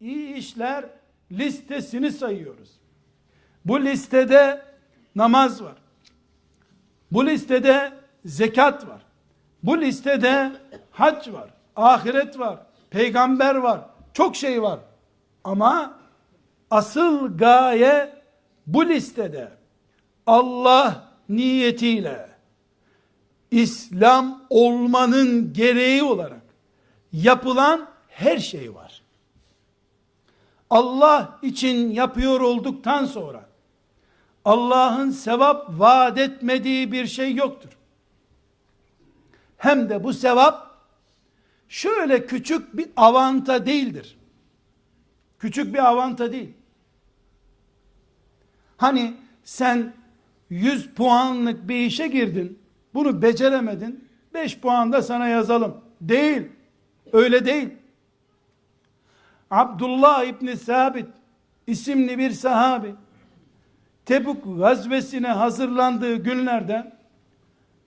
iyi işler listesini sayıyoruz. Bu listede namaz var. Bu listede zekat var. Bu listede hac var, ahiret var, peygamber var, çok şey var. Ama asıl gaye bu listede Allah niyetiyle İslam olmanın gereği olarak yapılan her şey var. Allah için yapıyor olduktan sonra Allah'ın sevap vaat etmediği bir şey yoktur. Hem de bu sevap şöyle küçük bir avanta değildir. Küçük bir avanta değil. Hani sen 100 puanlık bir işe girdin, bunu beceremedin, 5 puan da sana yazalım. Değil. Öyle değil. Abdullah İbni Sabit isimli bir sahabi Tebuk gazvesine hazırlandığı günlerde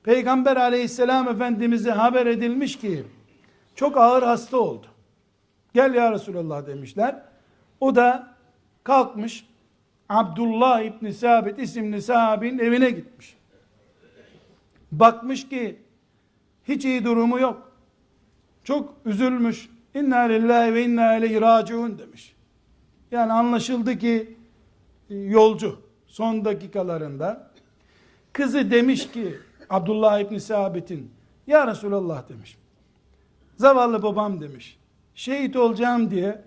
Peygamber aleyhisselam efendimize haber edilmiş ki çok ağır hasta oldu. Gel ya Resulallah demişler. O da kalkmış Abdullah İbni Sabit isimli sahabinin evine gitmiş. Bakmış ki hiç iyi durumu yok. Çok üzülmüş. İnna lillahi ve inna ileyhi raciun demiş. Yani anlaşıldı ki e, yolcu son dakikalarında kızı demiş ki Abdullah İbni Sabit'in ya Resulallah demiş. Zavallı babam demiş. Şehit olacağım diye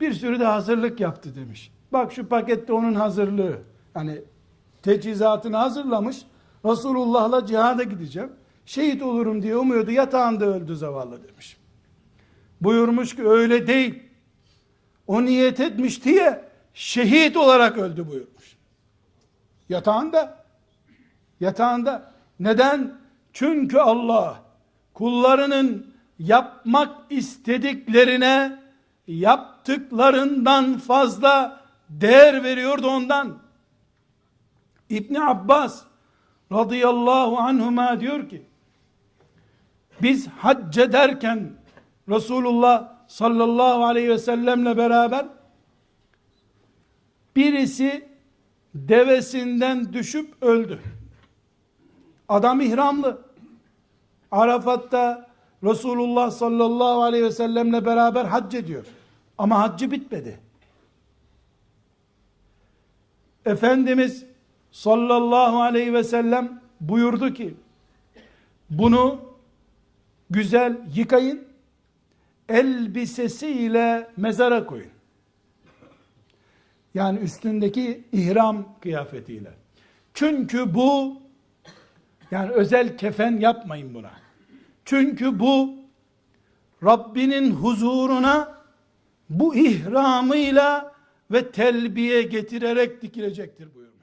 bir sürü de hazırlık yaptı demiş. Bak şu pakette onun hazırlığı. Hani teçhizatını hazırlamış. Resulullah'la cihada gideceğim. Şehit olurum diye umuyordu. Yatağında öldü zavallı demiş. Buyurmuş ki öyle değil. O niyet etmiş diye şehit olarak öldü buyurmuş. Yatağında. Yatağında. Neden? Çünkü Allah kullarının yapmak istediklerine yaptıklarından fazla değer veriyordu ondan. İbni Abbas radıyallahu anhuma diyor ki biz hac ederken Resulullah sallallahu aleyhi ve sellemle beraber birisi devesinden düşüp öldü. Adam ihramlı. Arafat'ta Resulullah sallallahu aleyhi ve sellemle beraber hac ediyor. Ama haccı bitmedi. Efendimiz sallallahu aleyhi ve sellem buyurdu ki bunu güzel yıkayın elbisesiyle mezara koyun. Yani üstündeki ihram kıyafetiyle. Çünkü bu yani özel kefen yapmayın buna. Çünkü bu Rabbinin huzuruna bu ihramıyla ve telbiye getirerek dikilecektir buyuruyor.